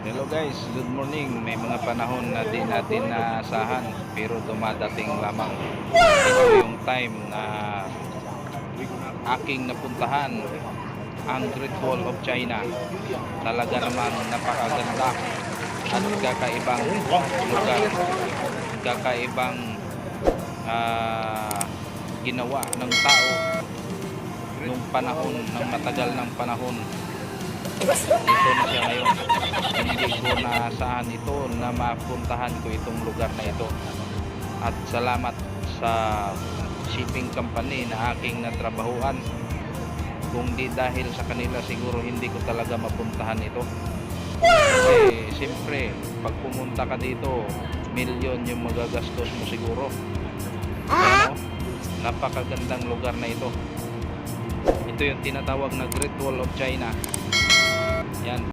Hello guys, good morning. May mga panahon na di natin naasahan pero dumadating lamang. Ito yung time na aking napuntahan ang Great Wall of China. Talaga naman napakaganda at kakaibang lugar. Kakaibang ah, ginawa ng tao nung panahon, ng matagal ng panahon ito na siya ngayon ko naasahan ito na mapuntahan ko itong lugar na ito. At salamat sa shipping company na aking natrabahuan. Kung di dahil sa kanila siguro hindi ko talaga mapuntahan ito. Kasi siyempre pag pumunta ka dito milyon yung magagastos mo siguro. Ano, napakagandang lugar na ito. Ito yung tinatawag na Great Wall of China. Yan